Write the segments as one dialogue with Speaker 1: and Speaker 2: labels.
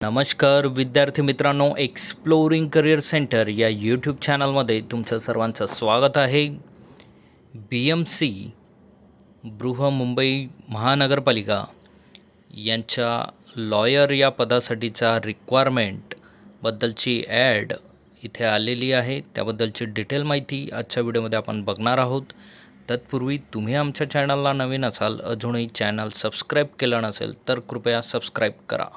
Speaker 1: नमस्कार विद्यार्थी मित्रांनो एक्सप्लोरिंग करिअर सेंटर या यूट्यूब चॅनलमध्ये तुमचं सर्वांचं स्वागत आहे. B M C Brihanmumbai Mahanagarpalika यांच्या लॉयर या पदासाठीचा रिक्वायरमेंटबद्दलची ॲड इथे आलेली आहे. त्याबद्दलची डिटेल माहिती आजच्या व्हिडिओमध्ये आपण बघणार आहोत. तत्पूर्वी तुम्ही आमच्या चॅनलला नवीन असाल अजूनही चॅनल सबस्क्राईब केलं नसेल तर कृपया सबस्क्राईब करा.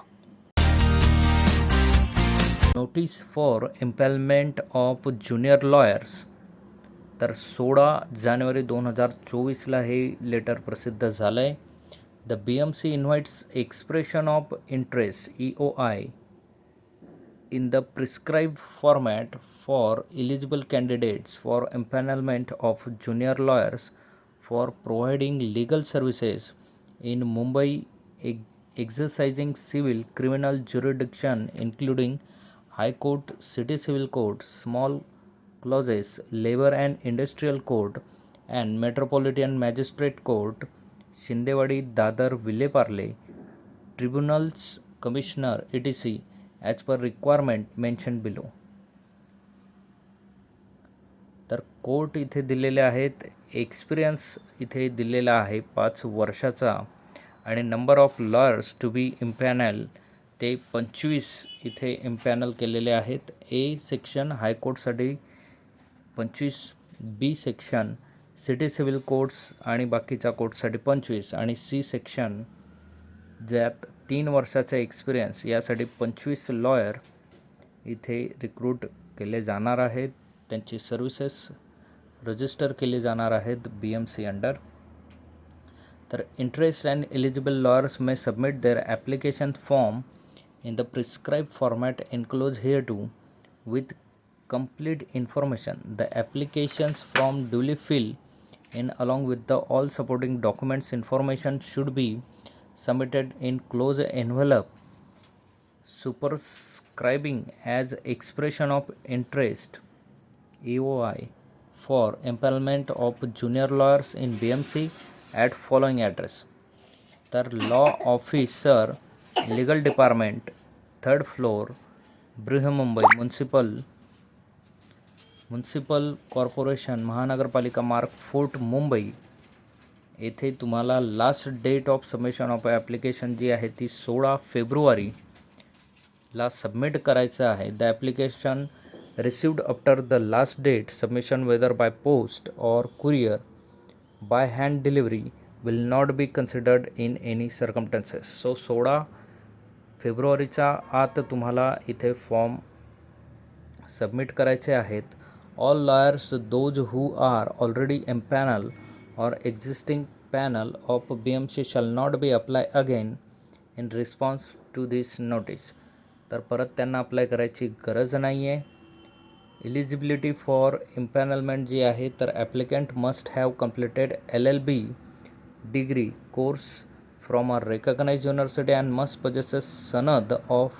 Speaker 1: notice for impanelment of junior lawyers तर सोळा जानेवारी दोन हजार चोवीसला हे लेटर प्रसिद्ध झालं आहे the B M C invites expression of interest E O I in the prescribed format for eligible candidates for empanelment of junior lawyers for providing legal services in Mumbai ex- exercising civil criminal jurisdiction high court city civil court small clauses labour and industrial court and metropolitan magistrate court Shindewadi Dadar Vile Parle tribunals commissioner A T C as per requirement mention below तर court इथे दिलेले आहेत experience इथे दिलेला आहे पाच वर्षाचा आणि number of lawyers to be empanel ते पंचवीस इथे इम्पॅनल केलेले आहेत. ए सेक्शन हायकोर्टसाठी पंचवीस B section city civil courts आणि बाकीच्या कोर्टसाठी पंचवीस आणि सी सेक्शन ज्यात तीन वर्षाचा एक्सपिरियन्स यासाठी पंचवीस लॉयर इथे रिक्रूट केले जाणार आहेत. त्यांची सर्व्हिसेस रजिस्टर केली जाणार आहेत बी एम सी अंडर तर interest and eligible lawyers may submit their application form in the prescribed format enclosed hereto with complete information. The applications from duly filled in, along with the all supporting documents information should be submitted in closed envelope. Superscribing as expression of interest EOI for employment of junior lawyers in BMC at following address. The law officer legal department third floor Brihanmumbai municipal municipal corporation Mahanagarpalika Marg Fort Mumbai. येथे तुम्हाला last date of submission of application जी आहे ती सोळा फेब्रुवारीला submit करायचं आहे. The application received after the last date submission whether by post or courier by hand delivery will not be considered in any circumstances so सोळा फेब्रुवारीच्या आत तुम्हाला इथे फॉर्म सबमिट करायचे आहेत. All lawyers those who are already empanel or existing panel of B M C shall not be apply again in response to this notice तर परत त्यांना अप्लाय करायची गरज नाही आहे इलिजिबिलिटी फॉर इम्पॅनलमेंट जी आहे तर applicant must have completed L L B degree course from a recognized university and must possess a सनद ऑफ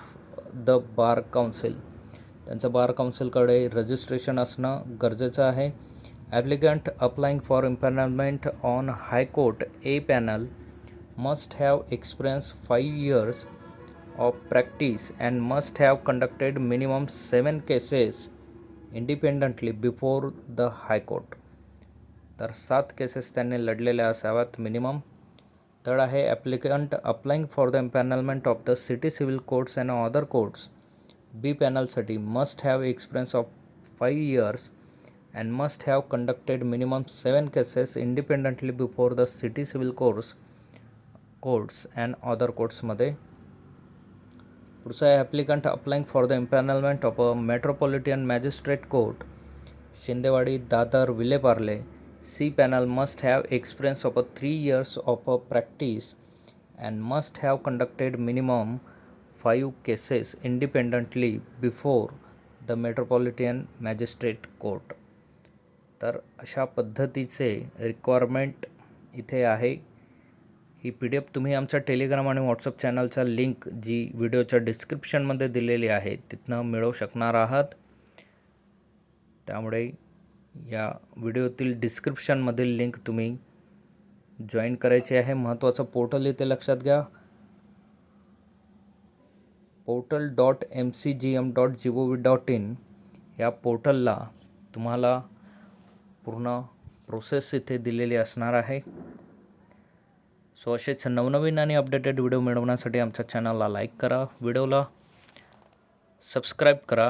Speaker 1: द बार काउन्सिल त्यांचं बार काउन्सिलकडे रजिस्ट्रेशन असणं गरजेचं आहे. Applicant applying for empanelment on high court A panel must have experience five years of practice and must have conducted minimum seven cases independently before the high court तर सात cases त्यांनी लढलेल्या असाव्यात minimum third आहे applicant applying for the empanelment of the city civil courts and other courts B पॅनलसाठी must have experience of five years and must have conducted minimum seven cases independently before the city civil courts courts and other कोर्ट्समध्ये पुढचं आहे applicant applying for the empanelment of a metropolitan magistrate court Shindewadi Dadar Vile Parle C panel must have experience of a three years of a practice and must have conducted minimum five cases independently before the metropolitan magistrate court तर अशा पद्धतीचे requirement इथे आहे ही P D F तुम्ही आमच्या Telegram आणि WhatsApp चॅनलचा लिंक जी व्हिडिओच्या डिस्क्रिप्शनमध्ये दिलेली आहे तिथनं मिळवू शकणार आहात त्यामुळे या व्हिडिओतील डिस्क्रिप्शनमधील लिंक तुम्ही जॉईन करायची आहे. महत्त्वाचं पोर्टल इथे लक्षात घ्या. Portal dot M C G M dot G O V dot in या पोर्टलला तुम्हाला पूर्ण प्रोसेस इथे दिलेली असणार आहे. सो असेच नवनवीन आणि अपडेटेड व्हिडिओ मिळवण्यासाठी आमच्या चॅनलला लाईक करा व्हिडिओला सबस्क्राईब करा.